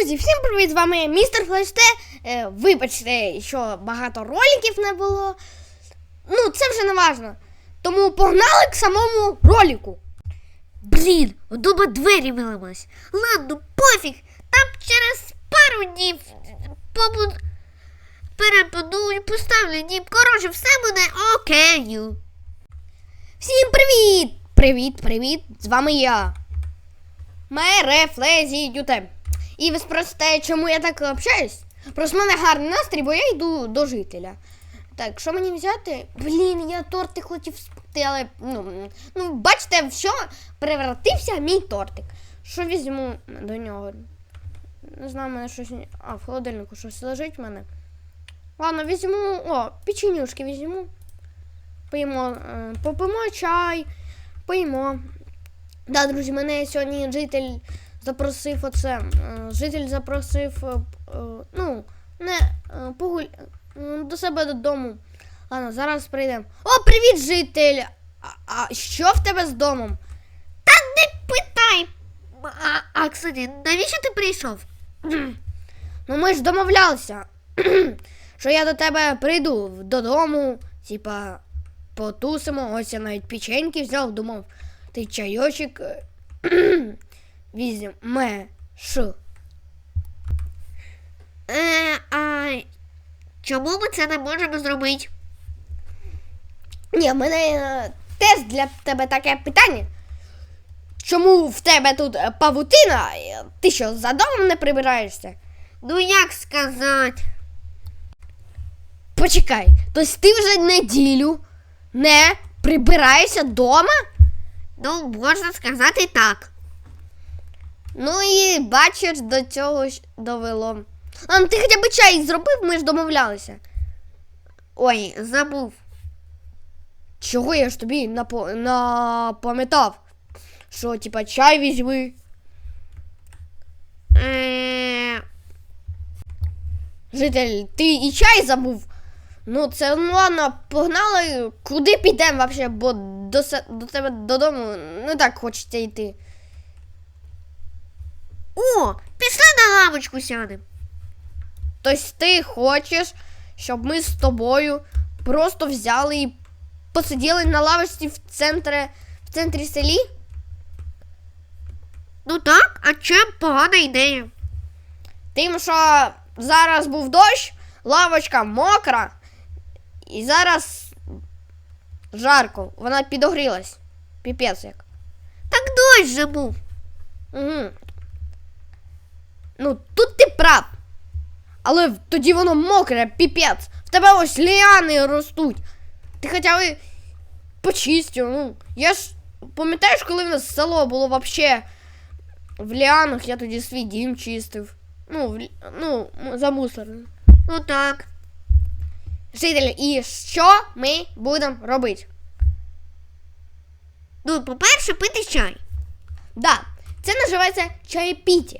Друзі, всім привіт! З вами містер Флеште. Вибачте, що багато роликів не було. Ну, це вже не важно. Тому погнали к самому ролику. Блін, вдома двері виламались. Ладно, пофіг. Там через пару днів побуд... перебудую, поставлю дім. Коротше, все буде окей. Всім привіт! Привіт, привіт! З вами я. Мере Флезі Дюте. І ви спросите, чому я так общаюсь? Просто в мене гарний настрій, бо я йду до жителя. Так, що мені взяти? Блін, я тортик хотів спекти, але ну, ну бачите, в що превратився мій тортик. Що візьму до нього? Не знаю, в мене щось. А, в холодильнику щось лежить в мене. Ладно, візьму. О, печенюшки візьму. Поїмо, е, попимо чай, поїмо. Да, друзі, мене сьогодні житель запросив оце. е, Житель запросив, е, е, ну, не погуль до себе додому. Ладно, зараз прийдемо. О, привіт, житель! А, а що в тебе з домом? Та не питай. А, а кстати, навіщо ти прийшов? Ну ми ж домовлялися, що я до тебе прийду додому, типа, потусимо, ось я навіть печеньки взяв, думав, ти чайочок візьмеш. Е, а чому ми це не можемо зробити? Ні, в мене е, теж для тебе таке питання. Чому в тебе тут е, павутина? Е, Ти що, за домом не прибираєшся? Ну як сказати? Почекай, тобто ти вже неділю не прибираєшся вдома? Ну, можна сказати так. Ну і бачиш, до цього ж довело. А ну ти хоча б чай зробив, ми ж домовлялися. Ой, забув. Чого я ж тобі напам'ятав? Що, типа, чай візьми. Житель, ти і чай забув. Ну, це ну ладно, погнали. Куди підемо взагалі, бо до, до тебе додому не так хочеться йти. О, пішли на лавочку сядемо. Тобто ти хочеш, щоб ми з тобою просто взяли і посиділи на лавочці в центрі, в центрі селі? Ну так, а чим погана ідея? Тим, що зараз був дощ, лавочка мокра, і зараз жарко, вона підогрілась. Піпець як. Так дощ же був. Угу. Ну, тут ти прав. Але тоді воно мокре, піпець. В тебе ось ліани ростуть. Ти хоча б почистив. Ну, я ж пам'ятаєш, коли в нас село було вообще в ліанах, я тоді свій дім чистив. Ну, в, ну, замусорив. Ну так. Жителі, і що ми будемо робити? Ну, по-перше, пити чай. Да, це називається чаєпіття.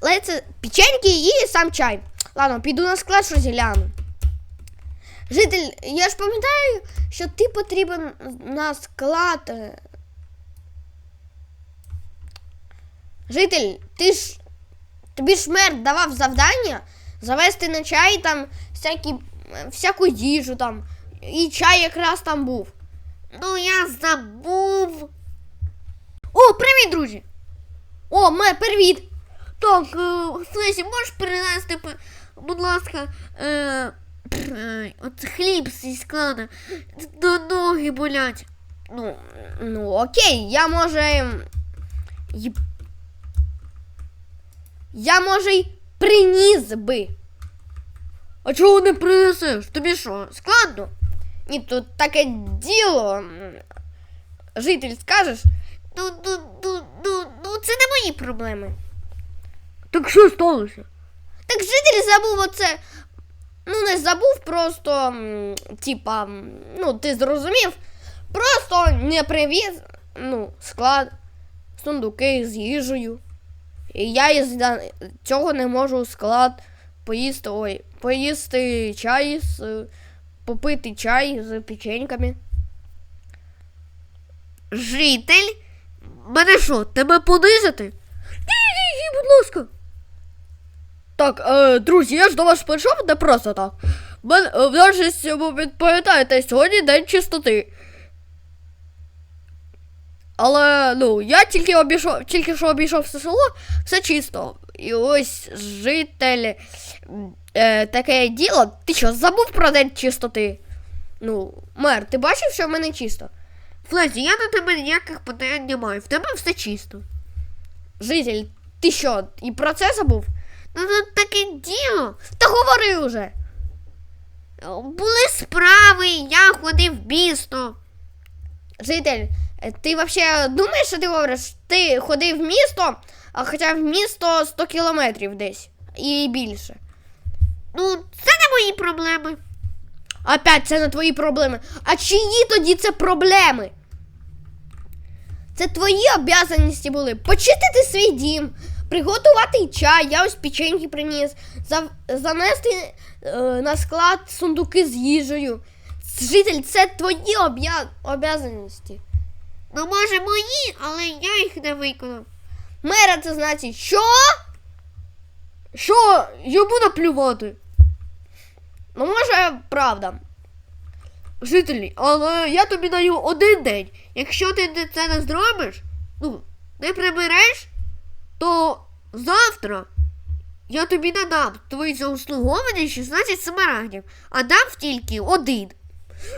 Але печеньки і сам чай. Ладно, піду на склад щось гляну. Житель, я ж пам'ятаю, що ти потрібен на склад. е. Житель, ти ж тобі ж мер давав завдання завести на чай там всякі, всяку їжу там. І чай якраз там був. Ну, я забув. О, привіт, друзі! О, мер, привіт! Так, е, Флесі, можеш перенести, п- будь ласка, е, е, от хліб зі складу. До ноги болять. Ну, ну окей, я може. Я може й приніс би. А чого не принесеш? Тобі що, складно? Ні, тут таке діло. Житель скажеш, Ну, ну, ну, ну, ну, це не мої проблеми. Так що сталося? Так житель забув оце. Ну, не забув, просто, типа, ну, ти зрозумів, просто не привіз, ну, склад, сундуки з їжею. І я із цього не можу склад поїсти, ой, поїсти чай з, попити чай з печеньками. Житель? Мене що, тебе понизити? Ні, ні, ні, будь ласка. Так, е, друзі, я ж до вас прийшов не просто так. Мен, е, в нас сьогодні, пам'ятаєте, сьогодні день чистоти. Але ну, я тільки обійшов, тільки що обійшов все село, все чисто. І ось житель м, е, таке діло. Ти що, забув про день чистоти? Ну, мер, ти бачив, що в мене чисто? Флезі, я на тебе ніяких питань не маю. В тебе все чисто. Житель, ти що, і про це забув? Ну тут таке діло. Та говори уже. Були справи, я ходив в місто. Житель, е, ти взагалі думаєш, що ти говориш? Ти ходив в місто, хоча в місто 100 кілометрів десь і більше. Ну, це не мої проблеми. Опять це не твої проблеми. А чиї тоді це проблеми? Це твої обов'язаності були почистити свій дім, приготувати чай, я ось печеньки приніс, занести е, на склад сундуки з їжею. Житель, це твої об'я- обов'язаності. Ну, може, мої, але я їх не виконав. Мера це значить, що? Що? Йому наплювати. Ну, може, правда. Жителі, але я тобі даю один день. Якщо ти це не зробиш, ну, не прибереш, то завтра я тобі не дам твої заслуговані 16 смарагдів, а дам тільки один.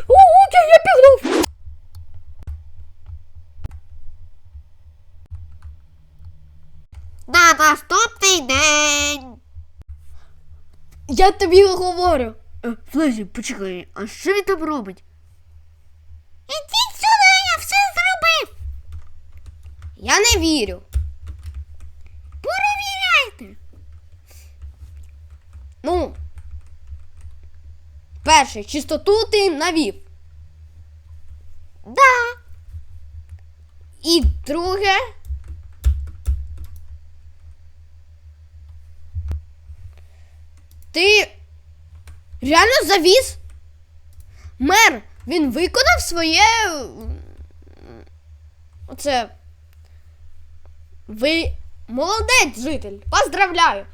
О, окей, я пігнув. На наступний день. Я тобі говорю. Е, Флезі, почекай, а що він там робить? Ідіть сюди, я все зробив. Я не вірю. Ну. Перше, чистоту ти навів. Да. І друге. Ти реально завіз? Мер, він виконав своє. Оце. Ви молодець, житель. Поздравляю.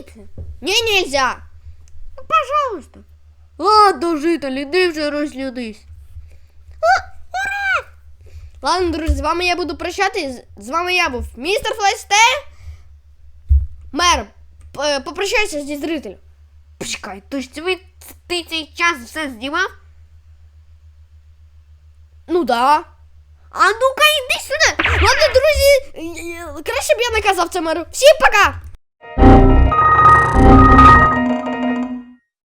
А тепер можна розглядити. Ні, нельзя. Ну, пожалуйста. Ладно, жителі, іди вже розглядись. Ладно, друзі, з вами я буду прощатись. З вами я був містер Флесте. Мер, п- попрощайся зі зрителем. Почекай, то ж ви ти цей час все знімав? Ну да. А ну-ка йди сюди. Ладно, друзі, е, е, краще б я не казав це меру. Всім пока!